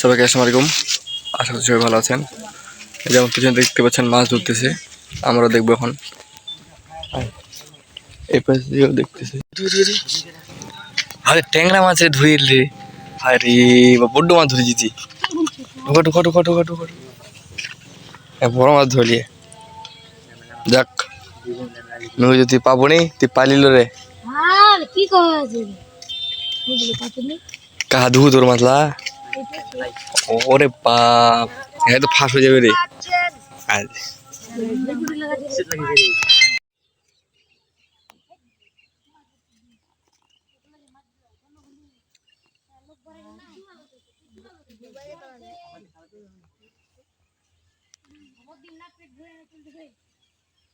সবাইকে আসসালামু আলাইকুম। আশা করি সবাই ভালো আছেন। এই যেমন পিছনে দেখতে পাচ্ছেন মাছ ধরতেছে। আমরা দেখব এখন। এই পাশ দিয়েও দেখতেছি। আরে ট্যাংরা মাছ রে ধুয়ে রে। আরে বড্ড মাছ ধরে দিতি ঢোকা ঢোকা ঢোকা ঢোকা ঢোকা বড় মাছ ধরলিয়ে যাক। নই যদি পাবো নি তুই পালিল রে। কাহা ধু তোর মাছলা? ওরে বাপ। হ্যাঁ তো ফাঁস হয়ে যাবে রে।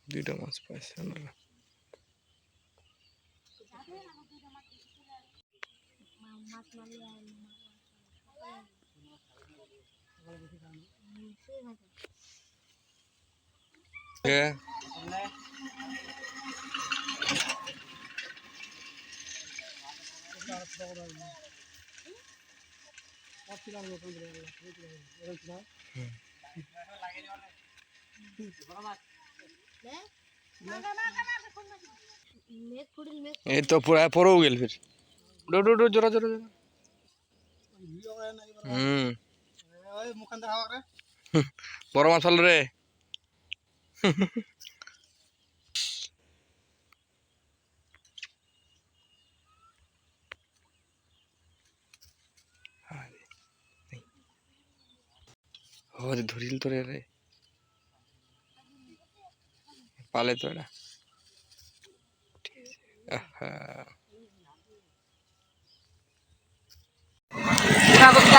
দুইটা মাছ পাইছে আমরা। ফুড়িল মেঘ এই তো পুরা পরেও গেল ফির। ডো ডো ডো জোরা জোরা জোরা। হুম। বড় মাছ রে। ধরিল তো রে। রে পালে তো এটা আহা।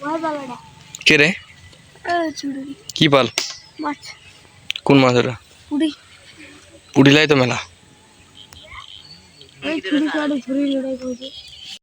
বলে বাবাটা কে রে? কি পাল? মাছ কোন মাছ ওটা পুড়ি পুডিলাই তো মেলা।